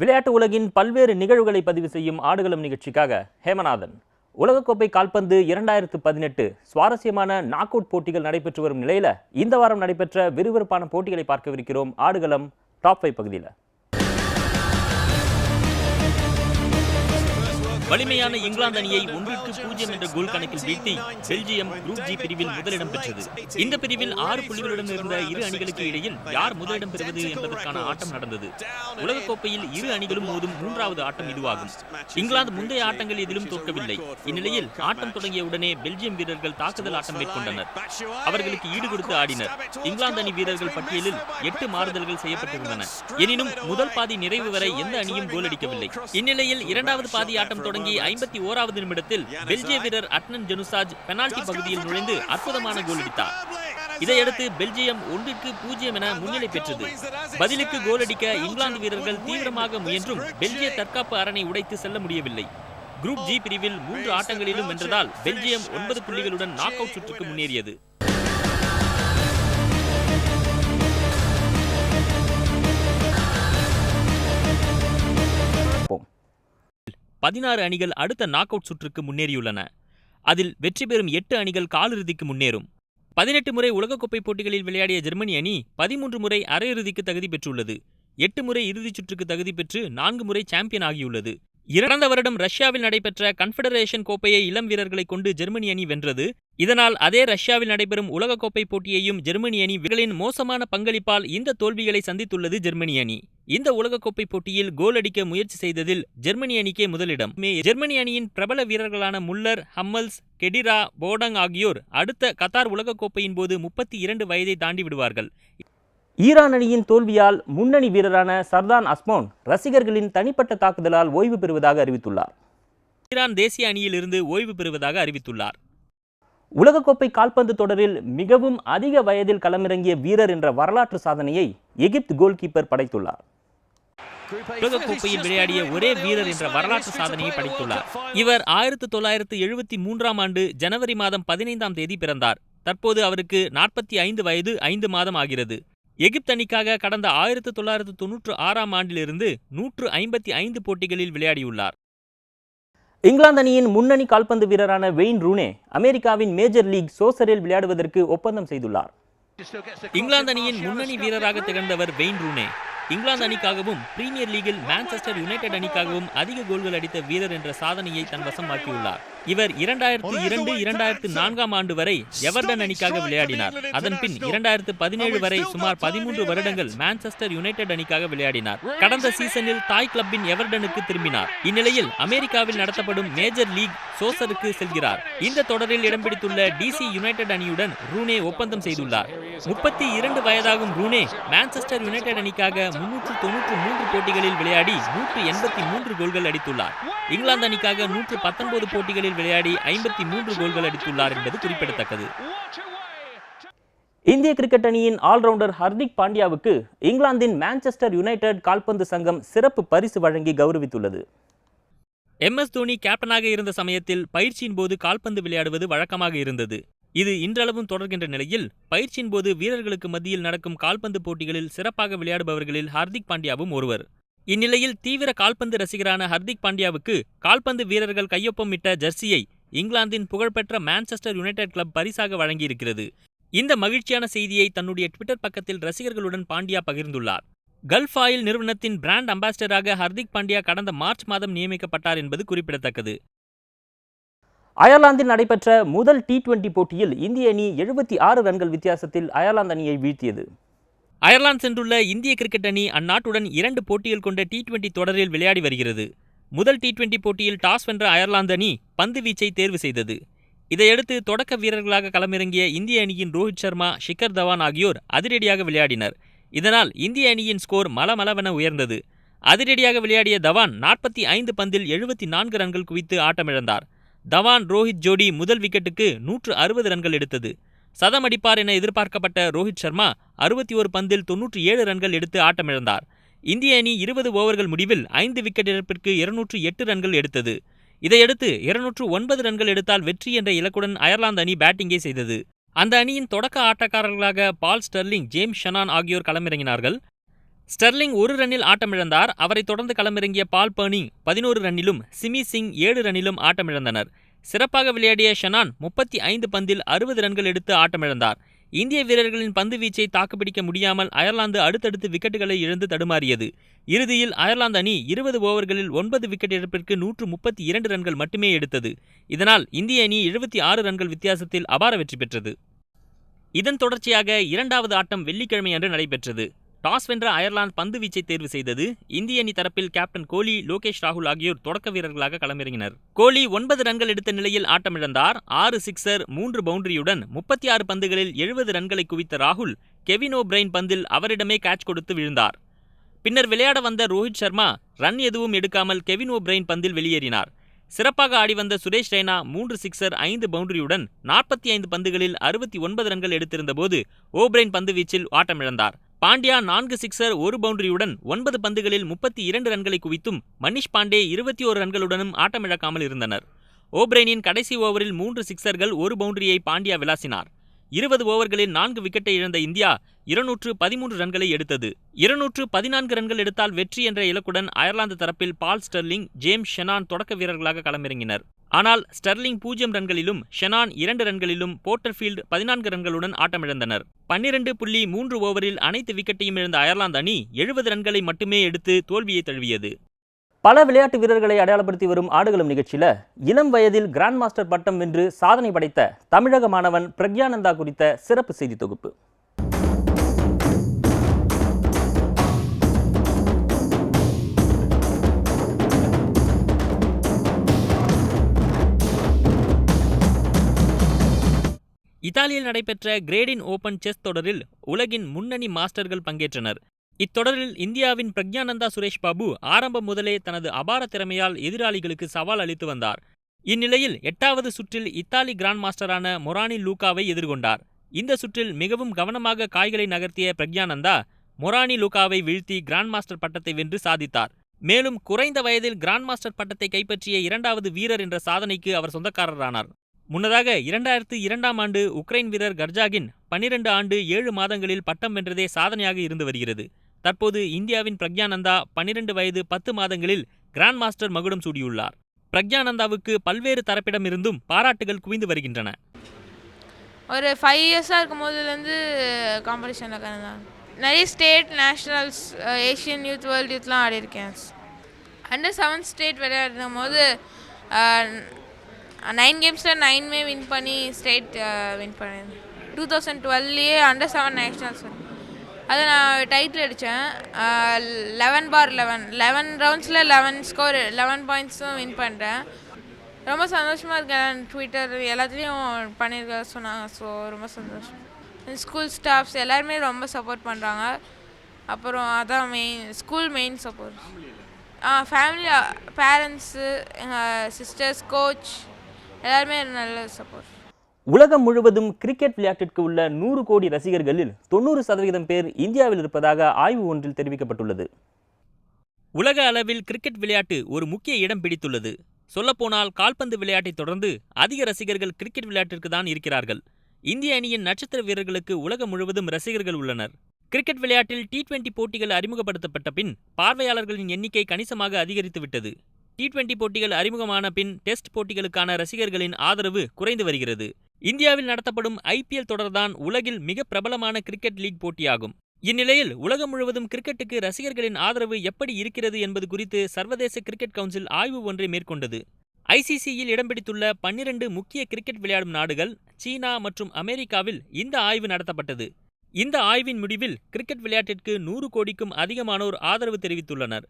விளையாட்டு உலகின் பல்வேறு நிகழ்வுகளை பதிவு செய்யும் ஆடுகளம் நிகழ்ச்சிக்காக ஹேமநாதன். உலகக்கோப்பை கால்பந்து இரண்டாயிரத்து பதினெட்டு சுவாரஸ்யமான நாக் அவுட் போட்டிகள் நடைபெற்று வரும் நிலையில இந்த வாரம் நடைபெற்ற விறுவிறுப்பான போட்டிகளை பார்க்கவிருக்கிறோம் ஆடுகளம் டாப் ஃபைவ் பகுதியில். வலிமையான இங்கிலாந்து அணியை ஒன்றுக்கு பூஜ்ஜியம் என்ற கோல் கணக்கில் வீழ்த்தி பெல்ஜியம் குரூப் ஜி பிரிவில் முதலிடம் பெற்றது. இந்த பிரிவில் ஆறு புள்ளிகளுடன் இருந்த இரு அணிகளுக்கு இடையில் யார் முதலிடம் பெறுவது என்பதற்கான ஆட்டம் நடந்தது. உலகக்கோப்பையில் இரு அணிகளும் மோதும் மூன்றாவது ஆட்டம் இதுவாகும். இங்கிலாந்து முந்தைய ஆட்டங்கள் எதிலும் தோற்கவில்லை. இந்நிலையில் ஆட்டம் தொடங்கிய உடனே பெல்ஜியம் வீரர்கள் தாக்குதல் ஆட்டம் மேற்கொண்டனர். அவர்களுக்கு ஈடுகொடுத்து ஆடினர். இங்கிலாந்து அணி வீரர்கள் பட்டியலில் எட்டு மாறுதல்கள் செய்யப்பட்டிருந்தன. எனினும் முதல் பாதி நிறைவு வரை எந்த அணியும் கோல் அடிக்கவில்லை. இந்நிலையில் இரண்டாவது பாதி ஆட்டம் தொடங்கி ஐம்பத்தி ஓராவது நிமிடத்தில் பெல்ஜிய வீரர் அட்னன் ஜெனுசாஜ் பெனால்டி பகுதியில் நுழைந்து அற்புதமான கோல் அடித்தார். இதையடுத்து பெல்ஜியம் ஒன்றிற்கு பூஜ்ஜியம் என முன்னிலை பெற்றது. பதிலுக்கு கோல் அடிக்க இங்கிலாந்து வீரர்கள் தீவிரமாக முயன்றும் பெல்ஜிய தற்காப்பு அரணை உடைத்து செல்ல முடியவில்லை. குரூப் ஜி பிரிவில் மூன்று ஆட்டங்களிலும் வென்றதால் பெல்ஜியம் ஒன்பது புள்ளிகளுடன் நாக் அவுட் சுற்றுக்கு முன்னேறியது. பதினாறு அணிகள் அடுத்த நாக் அவுட் சுற்றுக்கு முன்னேறியுள்ளன. அதில் வெற்றி பெறும் எட்டு அணிகள் காலிறுதிக்கு முன்னேறும். பதினெட்டு முறை உலகக்கோப்பை போட்டிகளில் விளையாடிய ஜெர்மனி அணி பதிமூன்று முறை அரையிறுதிக்கு தகுதி பெற்றுள்ளது. எட்டு முறை இறுதிச் சுற்றுக்கு தகுதி பெற்று நான்கு முறை சாம்பியன் ஆகியுள்ளது. இறந்த வருடம் ரஷ்யாவில் நடைபெற்ற கன்ஃபெடரேஷன் கோப்பையை இளம் வீரர்களை கொண்டு ஜெர்மனி அணி வென்றது. இதனால் அதே ரஷ்யாவில் நடைபெறும் உலகக்கோப்பை போட்டியையும் ஜெர்மனி அணி வீரர்களின் மோசமான பங்களிப்பால் இந்த தோல்விகளை சந்தித்துள்ளது ஜெர்மனி அணி. இந்த உலகக்கோப்பை போட்டியில் கோல் அடிக்க முயற்சி செய்ததில் ஜெர்மனி அணிக்கே முதலிடம். மே ஜெர்மனி அணியின் பிரபல வீரர்களான முல்லர் ஹம்மல்ஸ் கெடிரா போடங் ஆகியோர் அடுத்த கத்தார் உலகக்கோப்பையின் போது முப்பத்தி இரண்டு வயதை தாண்டி விடுவார்கள். ஈரான் அணியின் தோல்வியால் முன்னணி வீரரான சர்தான் அஸ்மோன் ரசிகர்களின் தனிப்பட்ட தாக்குதலால் ஓய்வு பெறுவதாக அறிவித்துள்ளார். ஈரான் தேசிய அணியில் இருந்து ஓய்வு பெறுவதாக அறிவித்துள்ளார். உலகக்கோப்பை கால்பந்து தொடரில் மிகவும் அதிக வயதில் களமிறங்கிய வீரர் என்ற வரலாற்று சாதனையை எகிப்து கோல்கீப்பர் படைத்துள்ளார். உலகக்கோப்பையில் விளையாடிய ஒரே வீரர் என்ற வரலாற்று சாதனையை படைத்துள்ளார். இவர் ஆயிரத்து தொள்ளாயிரத்து எழுபத்தி மூன்றாம் ஆண்டு ஜனவரி மாதம் பதினைந்தாம் தேதி பிறந்தார். தற்போது அவருக்கு நாற்பத்தி ஐந்து வயது ஐந்து மாதம் ஆகிறது. எகிப்து அணிக்காக கடந்த ஆயிரத்து தொள்ளாயிரத்து தொன்னூற்று ஆறாம் ஆண்டிலிருந்து நூற்று ஐம்பத்தி ஐந்து போட்டிகளில் விளையாடியுள்ளார். இங்கிலாந்து அணியின் முன்னணி கால்பந்து வீரரான வெயின் ரூனே அமெரிக்காவின் மேஜர் லீக் சோசரில் விளையாடுவதற்கு ஒப்பந்தம் செய்துள்ளார். இங்கிலாந்து அணியின் முன்னணி வீரராக திகழ்ந்தவர் வெயின் ரூனே. இங்கிலாந்து அணிக்காகவும் பிரீமியர் லீகில் மான்செஸ்டர் யுனைடெட் அணிக்காகவும் அதிக கோல்கள் அடித்த வீரர் என்ற சாதனையை தன் வசமாக்கியுள்ளார் இவர் இரண்டாயிரத்து இரண்டு இரண்டாயிரத்து நான்காம் ஆண்டு வரை எவர்டன் அணிக்காக விளையாடினார். அதன் பின் இரண்டாயிரத்து பதினேழு வரை சுமார் பதிமூன்று வருடங்கள் மான்செஸ்டர் யுனைடெட் அணிக்காக விளையாடினார். கடந்த சீசனில் தாய் கிளப்பின் எவர்டனுக்கு திரும்பினார். இந்நிலையில் அமெரிக்காவில் நடத்தப்படும் மேஜர் லீக் சோசருக்கு செல்கிறார். இந்த தொடரில் இடம் பிடித்துள்ள டிசி யுனைடெட் அணியுடன் ரூனே ஒப்பந்தம் செய்துள்ளார். முப்பத்தி இரண்டு வயதாகும் ரூனே மான்செஸ்டர் யுனைடெட் அணிக்காக முன்னூற்று தொன்னூற்று மூன்று போட்டிகளில் விளையாடி நூற்று எண்பத்தி மூன்று கோல்கள் அடித்துள்ளார். இங்கிலாந்து அணிக்காக நூற்று பத்தொன்பது போட்டிகளில் விளையாடி ஐம்பத்தி மூன்று கோல்கள் அடித்துள்ளார் என்பது குறிப்பிடத்தக்கது. இந்திய கிரிக்கெட் அணியின் ஆல்ரவுண்டர் ஹர்திக் பாண்டியாவுக்கு இங்கிலாந்தின் மான்செஸ்டர் யுனைடெட் கால்பந்து சங்கம் சிறப்பு பரிசு வழங்கி கௌரவித்துள்ளது. எம் எஸ் தோனி கேப்டனாக இருந்த சமயத்தில் பயிற்சியின் போது கால்பந்து விளையாடுவது வழக்கமாக இருந்தது. இது இன்றளவும் தொடர்கின்ற நிலையில் பயிற்சியின் போது வீரர்களுக்கு மத்தியில் நடக்கும் கால்பந்து போட்டிகளில் சிறப்பாக விளையாடுபவர்களில் ஹர்திக் பாண்டியாவும் ஒருவர். இந்நிலையில் தீவிர கால்பந்து ரசிகரான ஹர்திக் பாண்டியாவுக்கு கால்பந்து வீரர்கள் கையொப்பமிட்ட ஜெர்சியை இங்கிலாந்தின் புகழ்பெற்ற மான்செஸ்டர் யுனைடெட் கிளப் பரிசாக வழங்கியிருக்கிறது. இந்த மகிழ்ச்சியான செய்தியை தன்னுடைய ட்விட்டர் பக்கத்தில் ரசிகர்களுடன் பாண்டியா பகிர்ந்துள்ளார். கல்ஃப் ஆயில் நிறுவனத்தின் பிராண்ட் அம்பாசிடராக ஹர்திக் பாண்டியா கடந்த மார்ச் மாதம் நியமிக்கப்பட்டார் என்பது குறிப்பிடத்தக்கது. அயர்லாந்தில் நடைபெற்ற முதல் டி டுவெண்டி போட்டியில் இந்திய அணி எழுபத்தி ஆறு ரன்கள் வித்தியாசத்தில் அயர்லாந்து அணியை வீழ்த்தியது. அயர்லாந்து சென்றுள்ள இந்திய கிரிக்கெட் அணி அந்நாட்டுடன் இரண்டு போட்டிகள் கொண்ட டி டுவெண்டி தொடரில் விளையாடி வருகிறது. முதல் டி டுவெண்டி போட்டியில் டாஸ் வென்ற அயர்லாந்து அணி பந்து வீச்சை தேர்வு செய்தது. இதையடுத்து தொடக்க வீரர்களாக களமிறங்கிய இந்திய அணியின் ரோஹித் சர்மா ஷிகர் தவான் ஆகியோர் அதிரடியாக விளையாடினர். இதனால் இந்திய அணியின் ஸ்கோர் மலமளவென உயர்ந்தது. அதிரடியாக விளையாடிய தவான் நாற்பத்தி ஐந்து பந்தில் எழுபத்தி நான்கு ரன்கள் குவித்து ஆட்டமிழந்தார். தவான் ரோஹித் ஜோடி முதல் விக்கெட்டுக்கு நூற்று அறுபது ரன்கள் எடுத்தது. சதம் அடிப்பார் என எதிர்பார்க்கப்பட்ட ரோஹித் சர்மா அறுபத்தி ஒரு பந்தில் தொன்னூற்றி ஏழு ரன்கள் எடுத்து ஆட்டமிழந்தார். இந்திய அணி இருபது ஓவர்கள் முடிவில் ஐந்து விக்கெட் இழப்பிற்கு இருநூற்று எட்டு ரன்கள் எடுத்தது. இதையடுத்து இருநூற்று ஒன்பது ரன்கள் எடுத்தால் வெற்றி என்ற இலக்குடன் அயர்லாந்து அணி பேட்டிங்கை செய்தது. அந்த அணியின் தொடக்க ஆட்டக்காரர்களாக பால் ஸ்டெர்லிங் ஜேம்ஸ் ஷனான் ஆகியோர் களமிறங்கினார்கள். ஸ்டெர்லிங் ஒரு ரன்னில் ஆட்டமிழந்தார். அவரைத் தொடர்ந்து களமிறங்கிய பால் பர்னிங் பதினோரு ரன்னிலும் சிமி சிங் ஏழு ரன்னிலும் ஆட்டமிழந்தனர். சிறப்பாக விளையாடிய ஷனான் முப்பத்தி ஐந்து பந்தில் அறுபது ரன்கள் எடுத்து ஆட்டமிழந்தார். இந்திய வீரர்களின் பந்து வீச்சை தாக்குப்பிடிக்க முடியாமல் அயர்லாந்து அடுத்தடுத்து விக்கெட்டுகளை இழந்து தடுமாறியது. இறுதியில் அயர்லாந்து அணி இருபது ஓவர்களில் ஒன்பது விக்கெட் இழப்பிற்கு நூற்று முப்பத்தி இரண்டு ரன்கள் மட்டுமே எடுத்தது. இதனால் இந்திய அணி எழுபத்தி ஆறு ரன்கள் வித்தியாசத்தில் அபார வெற்றி பெற்றது. இதன் தொடர்ச்சியாக இரண்டாவது ஆட்டம் வெள்ளிக்கிழமை அன்று நடைபெற்றது. டாஸ் வென்ற அயர்லாந்து பந்து வீச்சை தேர்வு செய்தது இந்திய அணி தரப்பில் கேப்டன் கோலி லோகேஷ் ராகுல் ஆகியோர் தொடக்க வீரர்களாக களமிறங்கினர். கோலி ஒன்பது ரன்கள் எடுத்த நிலையில் ஆட்டமிழந்தார். ஆறு சிக்ஸர் மூன்று பவுண்டரியுடன் முப்பத்தி ஆறு பந்துகளில் எழுபது ரன்களை குவித்த ராகுல் கெவினோ பிரெயின் பந்தில் அவரிடமே கேட்ச் கொடுத்து விழுந்தார். பின்னர் விளையாட வந்த ரோஹித் சர்மா ரன் எதுவும் எடுக்காமல் கெவின் ஓ பந்தில் வெளியேறினார். சிறப்பாக ஆடி வந்த சுரேஷ் ரெய்னா மூன்று சிக்ஸர் ஐந்து பவுண்டரியுடன் நாற்பத்தி ஐந்து பந்துகளில் அறுபத்தி ஒன்பது ரன்கள் எடுத்திருந்தபோது ஓபிரைன் பந்து வீச்சில் ஆட்டமிழந்தார். பாண்டியா நான்கு சிக்ஸர் ஒரு பவுண்டரியுடன் ஒன்பது பந்துகளில் முப்பத்தி இரண்டு ரன்களை குவித்தும் மனிஷ் பாண்டே இருபத்தி ஓரு ரன்களுடனும் ஆட்டமிழக்காமல் இருந்தனர். ஓப்ரைனின் கடைசி ஓவரில் மூன்று சிக்ஸர்கள் ஒரு பவுண்டரியை பாண்டியா விளாசினார். இருபது ஓவர்களில் நான்கு விக்கெட்டை இழந்த இந்தியா இருநூற்று பதிமூன்று ரன்களை எடுத்தது. இருநூற்று பதினான்கு ரன்கள் எடுத்தால் வெற்றி என்ற இலக்குடன் அயர்லாந்து தரப்பில் பால் ஸ்டெர்லிங் ஜேம்ஸ் ஷெனான் தொடக்க வீரர்களாக களமிறங்கினர். ஆனால் ஸ்டெர்லிங் பூஜ்ஜியம் ரன்களிலும் ஷெனான் இரண்டு ரன்களிலும் போர்ட்டர்ஃபீல்டு பதினான்கு ரன்களுடன் ஆட்டமிழந்தனர். பன்னிரண்டு புள்ளி மூன்று ஓவரில் அனைத்து விக்கெட்டையும் இழந்த அயர்லாந்து அணி எழுபது ரன்களை மட்டுமே எடுத்து தோல்வியை தழுவியது. பல விளையாட்டு வீரர்களை அடையாளப்படுத்தி வரும் ஆடுகளும் நிகழ்ச்சியில் இளம் வயதில் கிராண்ட் மாஸ்டர் பட்டம் வென்று சாதனை படைத்த தமிழக மாணவன் பிரக்யானந்தா குறித்த சிறப்பு செய்தி தொகுப்பு. இத்தாலியில் நடைபெற்ற கிரேடின் ஓபன் செஸ் தொடரில் உலகின் முன்னணி மாஸ்டர்கள் பங்கேற்றனர். இத்தொடரில் இந்தியாவின் பிரக்ஞானந்தா சுரேஷ் பாபு ஆரம்பம் முதலே தனது அபார திறமையால் எதிராளிகளுக்கு சவால் அளித்து வந்தார். இந்நிலையில் எட்டாவது சுற்றில் இத்தாலி கிராண்ட் மாஸ்டரான மொரானி லூகாவை எதிர்கொண்டார். இந்த சுற்றில் மிகவும் கவனமாக காய்களை நகர்த்திய பிரக்ஞானந்தா மொரானி லூகாவை வீழ்த்தி கிராண்ட் மாஸ்டர் பட்டத்தை வென்று சாதித்தார். மேலும் குறைந்த வயதில் கிராண்ட் மாஸ்டர் பட்டத்தை கைப்பற்றிய இரண்டாவது வீரர் என்ற சாதனைக்கு அவர் சொந்தக்காரரானார். முன்னதாக இரண்டாயிரத்து இரண்டாம் ஆண்டு உக்ரைன் வீரர் கர்ஜாகின் பன்னிரண்டு ஆண்டு ஏழு மாதங்களில் பட்டம் வென்றதே சாதனையாக இருந்து வருகிறது. தற்போது இந்தியாவின் பிரக்யானந்தா பன்னிரண்டு வயது பத்து மாதங்களில் கிராண்ட் மாஸ்டர் மகுடம் சூடியுள்ளார். பிரக்யானந்தாவுக்கு பல்வேறு தரப்பிடமிருந்தும் பாராட்டுகள் குவிந்து வருகின்றன. ஒரு ஃபைவ் இயர்ஸாக இருக்கும் போதுலேருந்து காம்படிஷனில் நிறைய state nationals Asian youth world யூத்லாம் ஆடியிருக்கேன் அண்டர் செவன்த் ஸ்டேட் விளையாடும் போது நைன் கேம்ஸில் நைனுமே வின் பண்ணி ஸ்டேட் வின் பண்ணேன். டூ தௌசண்ட் டுவெல்லையே அண்டர் செவன் நேஷ்னல்ஸ் அதை நான் டைட்டில் அடித்தேன் லெவன் பார் லெவன் லெவன் ரவுண்ட்ஸில் லெவன் ஸ்கோர் லெவன் பாயிண்ட்ஸும் வின் பண்ணுறேன் ரொம்ப சந்தோஷமாக இருக்கேன். ட்விட்டர் எல்லாத்துலேயும் பண்ணியிருக்க சொன்னாங்க. ஸோ ரொம்ப சந்தோஷம். ஸ்கூல் ஸ்டாஃப்ஸ் எல்லாருமே ரொம்ப சப்போர்ட் பண்ணுறாங்க அப்புறம் அதான் main school main support ah family parents எங்கள் சிஸ்டர்ஸ் கோச் எல்லாருமே நல்ல சப்போர்ட் உலகம் முழுவதும் கிரிக்கெட் விளையாட்டிற்கு உள்ள நூறு கோடி ரசிகர்களில் தொண்ணூறு சதவீதம் பேர் இந்தியாவில் இருப்பதாக ஆய்வு ஒன்றில் தெரிவிக்கப்பட்டுள்ளது. உலக அளவில் கிரிக்கெட் விளையாட்டு ஒரு முக்கிய இடம் பிடித்துள்ளது. சொல்லப்போனால் கால்பந்து விளையாட்டை தொடர்ந்து அதிக ரசிகர்கள் கிரிக்கெட் விளையாட்டிற்கு தான் இருக்கிறார்கள். இந்திய அணியின் நட்சத்திர வீரர்களுக்கு உலகம் முழுவதும் ரசிகர்கள் உள்ளனர். கிரிக்கெட் விளையாட்டில் டி டுவெண்டி போட்டிகள் அறிமுகப்படுத்தப்பட்ட பின் பார்வையாளர்களின் எண்ணிக்கை கணிசமாக அதிகரித்துவிட்டது டி டுவெண்டி போட்டிகள் அறிமுகமான பின் டெஸ்ட் போட்டிகளுக்கான ரசிகர்களின் ஆதரவு குறைந்து வருகிறது. இந்தியாவில் நடத்தப்படும் ஐபிஎல் தொடர்தான் உலகில் மிக பிரபலமான கிரிக்கெட் லீக் போட்டியாகும். இந்நிலையில் உலகம் முழுவதும் கிரிக்கெட்டுக்கு ரசிகர்களின் ஆதரவு எப்படி இருக்கிறது என்பது குறித்து சர்வதேச கிரிக்கெட் கவுன்சில் ஆய்வு ஒன்றை மேற்கொண்டது. ஐசிசியில் இடம் பிடித்துள்ள பன்னிரண்டு முக்கிய கிரிக்கெட் விளையாடும் நாடுகள் சீனா மற்றும் அமெரிக்காவில் இந்த ஆய்வு நடத்தப்பட்டது. இந்த ஆய்வின் முடிவில் கிரிக்கெட் விளையாட்டிற்கு நூறு கோடிக்கும் அதிகமானோர் ஆதரவு தெரிவித்துள்ளனர்.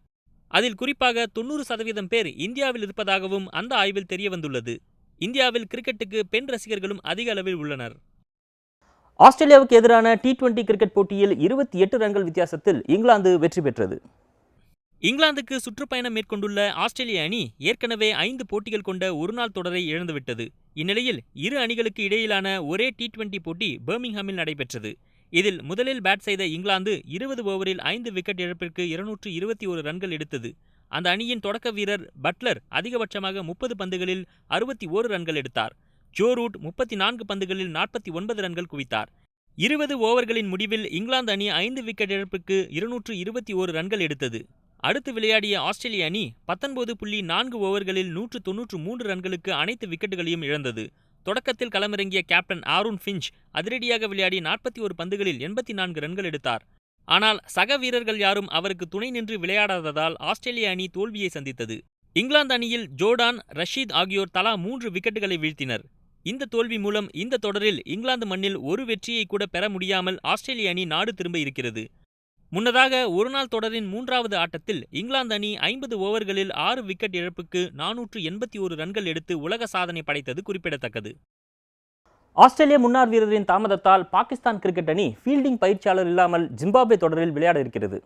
அதில் குறிப்பாக தொண்ணூறு சதவீதம் பேர் இந்தியாவில் இருப்பதாகவும் அந்த ஆய்வில் தெரியவந்துள்ளது. இந்தியாவில் கிரிக்கெட்டுக்கு பெண் ரசிகர்களும் அதிக அளவில் உள்ளனர். ஆஸ்திரேலியாவுக்கு எதிரான டி டுவெண்டி கிரிக்கெட் போட்டியில் இருபத்தி எட்டு ரன்கள் வித்தியாசத்தில் இங்கிலாந்து வெற்றி பெற்றது. இங்கிலாந்துக்கு சுற்றுப்பயணம் மேற்கொண்டுள்ள ஆஸ்திரேலிய அணி ஏற்கனவே ஐந்து போட்டிகள் கொண்ட ஒருநாள் தொடரை இழந்துவிட்டது. இந்நிலையில் இரு அணிகளுக்கு இடையிலான ஒரே டி டுவெண்டி போட்டி பர்மிங்ஹாமில் நடைபெற்றது. இதில் முதலில் பேட் செய்த இங்கிலாந்து இருபது ஓவரில் ஐந்து விக்கெட் இழப்பிற்கு இருநூற்று இருபத்தி ஒரு ரன்கள் எடுத்தது. அந்த அணியின் தொடக்க வீரர் பட்லர் அதிகபட்சமாக முப்பது பந்துகளில் அறுபத்தி ஓரு ரன்கள் எடுத்தார். ஜோ ரூட் முப்பத்தி நான்கு பந்துகளில் நாற்பத்தி ஒன்பது ரன்கள் குவித்தார். இருபது ஓவர்களின் முடிவில் இங்கிலாந்து அணி ஐந்து விக்கெட் இழப்புக்கு இருநூற்று இருபத்தி ஓரு ரன்கள் எடுத்தது. அடுத்து விளையாடிய ஆஸ்திரேலிய அணி பத்தொன்பது புள்ளி நான்கு ஓவர்களில் நூற்று தொன்னூற்று மூன்று ரன்களுக்கு அனைத்து விக்கெட்டுகளையும் இழந்தது. தொடக்கத்தில் களமிறங்கிய கேப்டன் ஆரூன் ஃபிஞ்ச் அதிரடியாக விளையாடி நாற்பத்தி ஒரு பந்துகளில் எண்பத்தி நான்கு ரன்கள் எடுத்தார். ஆனால் சக வீரர்கள் யாரும் அவருக்கு துணை நின்று விளையாடாததால் ஆஸ்திரேலிய அணி தோல்வியை சந்தித்தது. இங்கிலாந்து அணியில் ஜோர்டான் ரஷீத் ஆகியோர் தலா மூன்று விக்கெட்டுகளை வீழ்த்தினர். இந்த தோல்வி மூலம் இந்த தொடரில் இங்கிலாந்து மண்ணில் ஒரு வெற்றியை கூட பெற முடியாமல் ஆஸ்திரேலிய அணி நாடு திரும்ப இருக்கிறது. முன்னதாக ஒருநாள் தொடரின் மூன்றாவது ஆட்டத்தில் இங்கிலாந்து அணி ஐம்பது ஓவர்களில் ஆறு விக்கெட் இழப்புக்கு நானூற்று எண்பத்தி ஒரு ரன்கள் எடுத்து உலக சாதனை படைத்தது குறிப்பிடத்தக்கது. ஆஸ்திரேலிய முன்னாள் வீரரின் தாமதத்தால் பாகிஸ்தான் கிரிக்கெட் அணி ஃபீல்டிங் பயிற்சியாளர் இல்லாமல் ஜிம்பாப்வே தொடரில் விளையாட இருக்கிறது.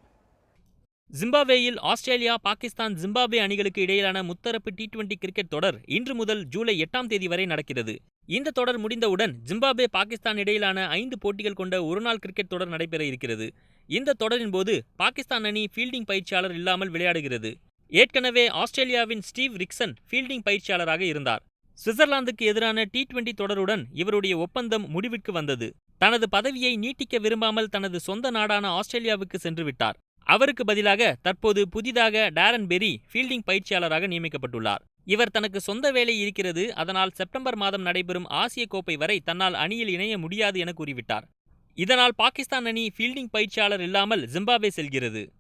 ஜிம்பாப்வேயில் ஆஸ்திரேலியா பாகிஸ்தான் ஜிம்பாப்வே அணிகளுக்கு இடையிலான முத்தரப்பு டி டுவெண்டி கிரிக்கெட் தொடர் இன்று முதல் ஜூலை எட்டாம் தேதி வரை நடக்கிறது. இந்த தொடர் முடிந்தவுடன் ஜிம்பாப்வே பாகிஸ்தான் இடையிலான ஐந்து போட்டிகள் கொண்ட ஒருநாள் கிரிக்கெட் தொடர் நடைபெற இருக்கிறது. இந்த தொடரின் போது பாகிஸ்தான் அணி ஃபீல்டிங் பயிற்சியாளர் இல்லாமல் விளையாடுகிறது. ஏற்கனவே ஆஸ்திரேலியாவின் ஸ்டீவ் ரிக்சன் ஃபீல்டிங் பயிற்சியாளராக இருந்தார். சுவிட்சர்லாந்துக்கு எதிரான டி டுவெண்டி தொடருடன் இவருடைய ஒப்பந்தம் முடிவிற்கு வந்தது. தனது பதவியை நீட்டிக்க விரும்பாமல் தனது சொந்த நாடான ஆஸ்திரேலியாவுக்கு சென்று விட்டார். அவருக்கு பதிலாக தற்போது புதிதாக டேரன் பெரி ஃபீல்டிங் பயிற்சியாளராக நியமிக்கப்பட்டுள்ளார். இவர் தனக்கு சொந்த வேலை இருக்கிறது அதனால் செப்டம்பர் மாதம் நடைபெறும் ஆசிய கோப்பை வரை தன்னால் அணியில் இணைய முடியாது என கூறிவிட்டார். இதனால் பாகிஸ்தான் அணி ஃபீல்டிங் பயிற்சியாளர் இல்லாமல் ஜிம்பாப்வே செல்கிறது.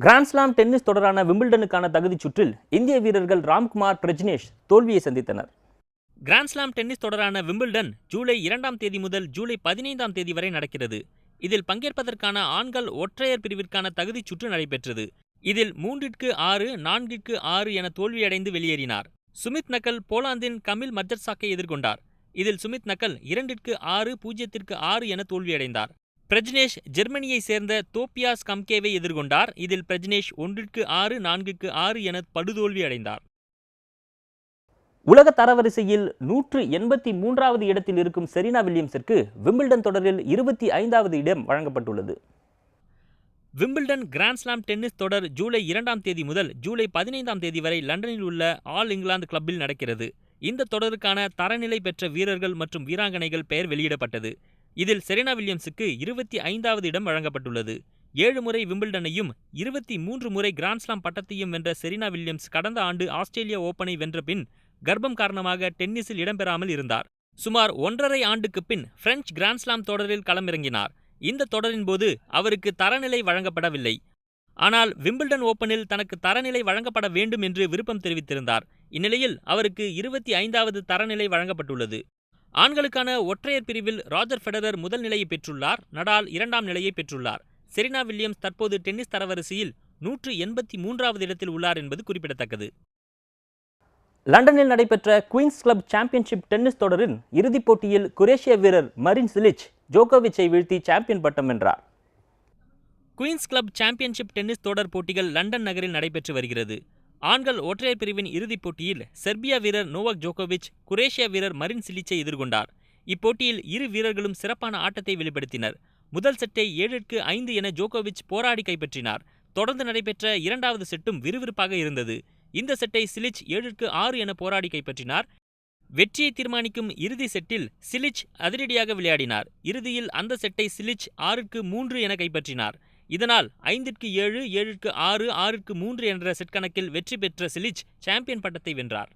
கிராண்ட்ஸ்லாம் டென்னிஸ் தொடரான விம்பிள்டனுக்கான தகுதிச் சுற்றில் இந்திய வீரர்கள் ராம்குமார் பிரஜ்னேஷ் தோல்வியை சந்தித்தனர். கிராண்ட்ஸ்லாம் டென்னிஸ் தொடரான விம்பிள்டன் ஜூலை இரண்டாம் தேதி முதல் ஜூலை பதினைந்தாம் தேதி வரை நடக்கிறது. இதில் பங்கேற்பதற்கான ஆண்கள் ஒற்றையர் பிரிவிற்கான தகுதிச் சுற்று நடைபெற்றது. இதில் மூன்றிற்கு ஆறு நான்கிற்கு ஆறு என தோல்வியடைந்து வெளியேறினார். சுமித் நக்கல் போலாந்தின் கமில் மஜர்சாக்கை எதிர்கொண்டார். இதில் சுமித் நக்கல் இரண்டிற்கு ஆறு பூஜ்ஜியத்திற்கு ஆறு என தோல்வியடைந்தார். பிரஜ்னேஷ் ஜெர்மனியை சேர்ந்த தோப்பியாஸ் கம்கேவை எதிர்கொண்டார். இதில் பிரஜ்னேஷ் ஒன்றிற்கு ஆறு நான்குக்கு ஆறு என படுதோல்வி அடைந்தார் உலக தரவரிசையில் நூற்று எண்பத்தி மூன்றாவது இடத்தில் இருக்கும் செரீனா வில்லியம்ஸிற்கு விம்பிள்டன் தொடரில் இருபத்தி ஐந்தாவது இடம் வழங்கப்பட்டுள்ளது. விம்பிள்டன் கிராண்ட்ஸ்லாம் டென்னிஸ் தொடர் ஜூலை இரண்டாம் தேதி முதல் ஜூலை பதினைந்தாம் தேதி வரை லண்டனில் உள்ள ஆல் இங்கிலாந்து கிளப்பில் நடக்கிறது. இந்த தொடருக்கான தரநிலை பெற்ற வீரர்கள் மற்றும் வீராங்கனைகள் பெயர் வெளியிடப்பட்டது. இதில் செரீனா வில்லியம்ஸுக்கு இருபத்தி ஐந்தாவது இடம் வழங்கப்பட்டுள்ளது. ஏழு முறை விம்பிள்டனையும் இருபத்தி மூன்று முறை கிராண்ட்ஸ்லாம் பட்டத்தையும் வென்ற செரீனா வில்லியம்ஸ் கடந்த ஆண்டு ஆஸ்திரேலிய ஓபனை வென்ற பின் கர்ப்பம் காரணமாக டென்னிஸில் இடம்பெறாமல் இருந்தார். சுமார் ஒன்றரை ஆண்டுக்கு பின் பிரெஞ்சு கிராண்ட்ஸ்லாம் தொடரில் களமிறங்கினார். இந்த தொடரின் போது அவருக்கு தரநிலை வழங்கப்படவில்லை. ஆனால் விம்பிள்டன் ஓபனில் தனக்கு தரநிலை வழங்கப்பட வேண்டும் என்று விருப்பம் தெரிவித்திருந்தார். இந்நிலையில் அவருக்கு இருபத்தி ஐந்தாவது தரநிலை வழங்கப்பட்டுள்ளது. ஆண்களுக்கான ஒற்றையர் பிரிவில் ராஜர் ஃபெடரர் முதல் நிலையை பெற்றுள்ளார். நடால் இரண்டாம் நிலையை பெற்றுள்ளார். செரினா வில்லியம்ஸ் தற்போது டென்னிஸ் தரவரிசையில் நூற்று எண்பத்தி மூன்றாவது இடத்தில் உள்ளார் என்பது குறிப்பிடத்தக்கது. லண்டனில் நடைபெற்ற குயின்ஸ் கிளப் சாம்பியன்ஷிப் டென்னிஸ் தொடரின் இறுதிப் போட்டியில் குரேஷிய வீரர் மரின் சிலிச் ஜோகோவிச்சை வீழ்த்தி சாம்பியன் பட்டம் வென்றார். குயின்ஸ் கிளப் சாம்பியன்ஷிப் டென்னிஸ் தொடர் போட்டிகள் லண்டன் நகரில் நடைபெற்று வருகிறது. ஆண்கள் ஒற்றையர் பிரிவின் இறுதிப் போட்டியில் செர்பியா வீரர் நோவாக் ஜோகோவிச் குரேஷியா வீரர் மரின் சிலிச்சை எதிர்கொண்டார். இப்போட்டியில் இரு வீரர்களும் சிறப்பான ஆட்டத்தை வெளிப்படுத்தினர். முதல் செட்டை ஏழுக்கு ஐந்து என ஜோகோவிச் போராடி கைப்பற்றினார். தொடர்ந்து நடைபெற்ற இரண்டாவது செட்டும் விறுவிறுப்பாக இருந்தது. இந்த செட்டை சிலிச் ஏழுக்கு ஆறு என போராடி கைப்பற்றினார். வெற்றியை தீர்மானிக்கும் இறுதி செட்டில் சிலிச் அதிரடியாக விளையாடினார். இறுதியில் அந்த செட்டை சிலிச் ஆறுக்கு மூன்று என கைப்பற்றினார். இதனால் ஐந்திற்கு ஏழு ஏழுக்கு ஆறு ஆறுக்கு மூன்று என்ற செட் கணக்கில் வெற்றி பெற்ற சிலிச் சாம்பியன் பட்டத்தை வென்றார்.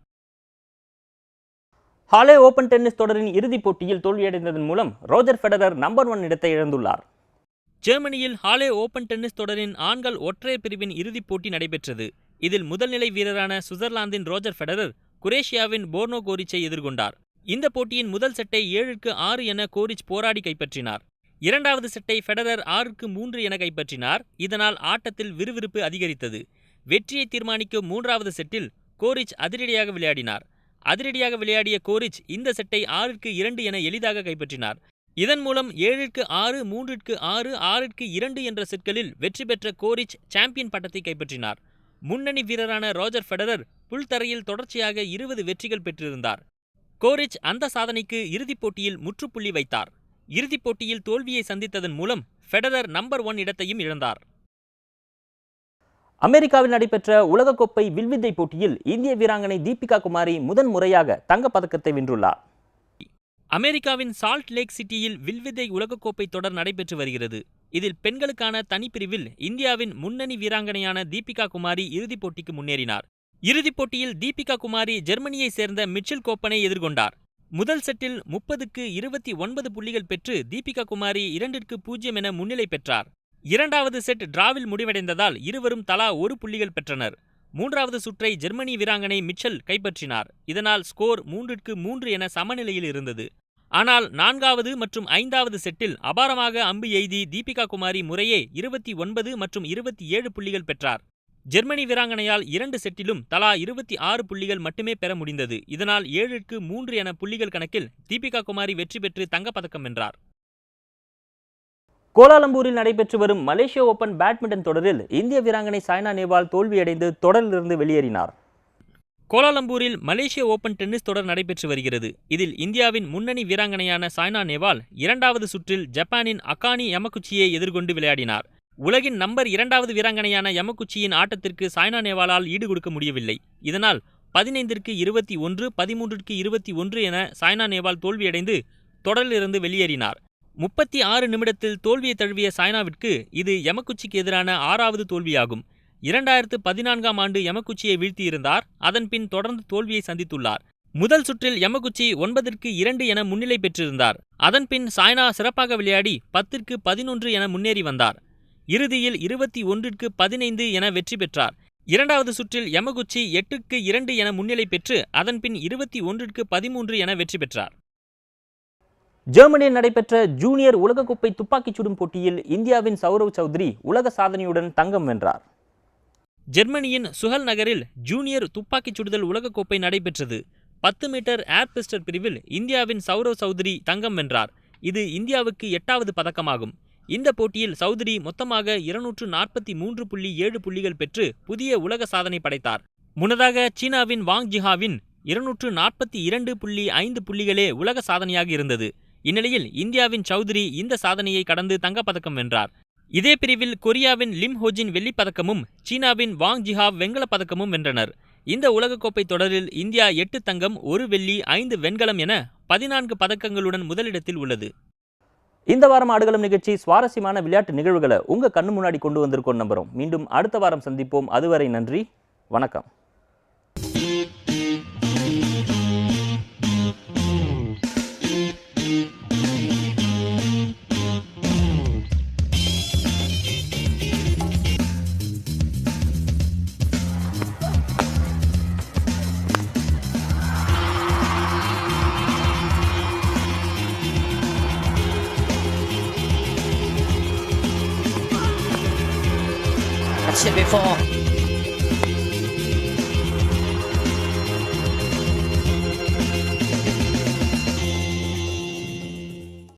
ஹாலே ஓபன் டென்னிஸ் தொடரின் இறுதிப் போட்டியில் தோல்வியடைந்ததன் மூலம் ரோஜர் ஃபெடரர் நம்பர் ஒன் இடத்தை இழந்துள்ளார். ஜெர்மனியில் ஹாலே ஓபன் டென்னிஸ் தொடரின் ஆண்கள் ஒற்றையர் பிரிவின் இறுதிப் போட்டி நடைபெற்றது. இதில் முதல்நிலை வீரரான சுவிட்சர்லாந்தின் ரோஜர் ஃபெடரர் குரேஷியாவின் போர்னோ கோரிச்சை எதிர்கொண்டார். இந்த போட்டியின் முதல் செட்டை ஏழுக்கு ஆறு என கோரிச் போராடி கைப்பற்றினார். இரண்டாவது செட்டை ஃபெடரர் ஆறுக்கு மூன்று என கைப்பற்றினார். இதனால் ஆட்டத்தில் விறுவிறுப்பு அதிகரித்தது. வெற்றியை தீர்மானிக்கும் மூன்றாவது செட்டில் கோரிச் அதிரடியாக விளையாடினார். அதிரடியாக விளையாடிய கோரிச் இந்த செட்டை ஆறுக்கு இரண்டு என எளிதாக கைப்பற்றினார். இதன் மூலம் ஏழிற்கு ஆறு மூன்றிற்கு ஆறு ஆறிற்கு இரண்டு என்ற செட்களில் வெற்றி பெற்ற கோரிச் சாம்பியன் பட்டத்தை கைப்பற்றினார். முன்னணி வீரரான ரோஜர் ஃபெடரர் புல்தரையில் தொடர்ச்சியாக இருபது வெற்றிகள் பெற்றிருந்தார். கோரிச் அந்த சாதனைக்கு இறுதிப் போட்டியில் முற்றுப்புள்ளி வைத்தார். இறுதிப் போட்டியில் தோல்வியை சந்தித்ததன் மூலம் ஃபெடரர் நம்பர் ஒன் இடத்தையும் இழந்தார். அமெரிக்காவில் நடைபெற்ற உலகக்கோப்பை வில்வித்தை போட்டியில் இந்திய வீராங்கனை தீபிகா குமாரி முதன் முறையாக தங்கப் பதக்கத்தை வென்றுள்ளார். அமெரிக்காவின் சால்ட் லேக் சிட்டியில் வில்வித்தை உலகக்கோப்பை தொடர் நடைபெற்று வருகிறது. இதில் பெண்களுக்கான தனிப்பிரிவில் இந்தியாவின் முன்னணி வீராங்கனையான தீபிகா குமாரி இறுதிப் போட்டிக்கு முன்னேறினார். இறுதிப் போட்டியில் தீபிகா குமாரி ஜெர்மனியைச் சேர்ந்த மிச்சல் கோப்பனை எதிர்கொண்டார். முதல் செட்டில் முப்பதுக்கு இருபத்தி ஒன்பது புள்ளிகள் பெற்று தீபிகா குமாரி இரண்டிற்கு பூஜ்ஜியம் என முன்னிலை பெற்றார். இரண்டாவது செட் டிராவில் முடிவடைந்ததால் இருவரும் தலா ஒரு புள்ளிகள் பெற்றனர். மூன்றாவது சுற்றை ஜெர்மனி வீராங்கனை மிச்சல் கைப்பற்றினார். இதனால் ஸ்கோர் மூன்றிற்கு மூன்று என சமநிலையில் இருந்தது. ஆனால் நான்காவது மற்றும் ஐந்தாவது செட்டில் அபாரமாக அம்பு எய்தி தீபிகா குமாரி முறையே இருபத்தி ஒன்பது மற்றும் இருபத்தி ஏழு புள்ளிகள் பெற்றார். ஜெர்மனி வீராங்கனையால் இரண்டு செட்டிலும் தலா இருபத்தி ஆறு புள்ளிகள் மட்டுமே பெற முடிந்தது. இதனால் ஏழுக்கு மூன்று என புள்ளிகள் கணக்கில் தீபிகா குமாரி வெற்றி பெற்று தங்கப்பதக்கம் வென்றார். கோலாலம்பூரில் நடைபெற்று வரும் மலேசிய ஓபன் பேட்மிண்டன் தொடரில் இந்திய வீராங்கனை சாய்னா நேவால் தோல்வியடைந்து தொடரிலிருந்து வெளியேறினார். கோலாலம்பூரில் மலேசிய ஓபன் டென்னிஸ் தொடர் நடைபெற்று வருகிறது. இதில் இந்தியாவின் முன்னணி வீராங்கனையான சாய்னா நேவால் இரண்டாவது சுற்றில் ஜப்பானின் அகானி யமகுச்சியை எதிர்கொண்டு விளையாடினார். உலகின் நம்பர் இரண்டாவது வீராங்கனையான யமகுச்சியின் ஆட்டத்திற்கு சாய்னா நேவாலால் ஈடுகொடுக்க முடியவில்லை. இதனால் பதினைந்திற்கு இருபத்தி ஒன்று பதிமூன்றிற்கு இருபத்தி ஒன்று என சாய்னா நேவால் தோல்வியடைந்து தொடரிலிருந்து வெளியேறினார். முப்பத்தி ஆறு நிமிடத்தில் தோல்வியை தழுவிய சாய்னாவிற்கு இது யமகுச்சிக்கு எதிரான ஆறாவது தோல்வியாகும். இரண்டாயிரத்து பதினான்காம் ஆண்டு யமகுச்சியை வீழ்த்தியிருந்தார். அதன்பின் தொடர்ந்து தோல்வியை சந்தித்துள்ளார். முதல் சுற்றில் யமகுச்சி ஒன்பதற்கு இரண்டு என முன்னிலை பெற்றிருந்தார். அதன்பின் சாய்னா சிறப்பாக விளையாடி பத்திற்கு பதினொன்று என முன்னேறி வந்தார். இறுதியில் இருபத்தி ஒன்றிற்கு பதினைந்து என வெற்றி பெற்றார். இரண்டாவது சுற்றில் யமகுச்சி எட்டுக்கு இரண்டு என முன்னிலை பெற்று அதன்பின் இருபத்தி ஒன்றிற்கு பதிமூன்று என வெற்றி பெற்றார். ஜெர்மனியில் நடைபெற்ற ஜூனியர் உலகக்கோப்பை துப்பாக்கிச் சுடும் போட்டியில் இந்தியாவின் சௌரவ் சௌத்ரி உலக சாதனையுடன் தங்கம் வென்றார். ஜெர்மனியின் சுஹல் நகரில் ஜூனியர் துப்பாக்கிச் சுடுதல் உலகக்கோப்பை நடைபெற்றது. பத்து மீட்டர் ஏர் பிஸ்டல் பிரிவில் இந்தியாவின் சௌரவ் சௌத்ரி தங்கம் வென்றார். இது இந்தியாவுக்கு எட்டாவது பதக்கமாகும். இந்த போட்டியில் சௌத்ரி மொத்தமாக இருநூற்று நாற்பத்தி மூன்று புள்ளி ஏழு புள்ளிகள் பெற்று புதிய உலக சாதனை படைத்தார். முன்னதாக சீனாவின் வாங் ஜிஹாவின் இருநூற்று நாற்பத்தி இரண்டு புள்ளி ஐந்து புள்ளிகளே உலக சாதனையாக இருந்தது. இந்நிலையில் இந்தியாவின் சௌத்ரி இந்த சாதனையை கடந்து தங்கப்பதக்கம் வென்றார். இதே பிரிவில் கொரியாவின் லிம் ஹோஜின் வெள்ளிப் பதக்கமும் சீனாவின் வாங் ஜிஹாவ் வெண்கலப் பதக்கமும் வென்றனர். இந்த உலகக்கோப்பை தொடரில் இந்தியா எட்டு தங்கம் ஒரு வெள்ளி ஐந்து வெண்கலம் என பதினான்கு பதக்கங்களுடன் முதலிடத்தில் உள்ளது. இந்த வாரம் ஆடுகளம் நிகழ்ச்சி சுவாரஸ்யமான விளையாட்டு நிகழ்வுகளை உங்க கண்ணு முன்னாடி கொண்டு வந்திருக்கோம் நம்புகிறோம் மீண்டும் அடுத்த வாரம் சந்திப்போம். அதுவரை நன்றி. வணக்கம்.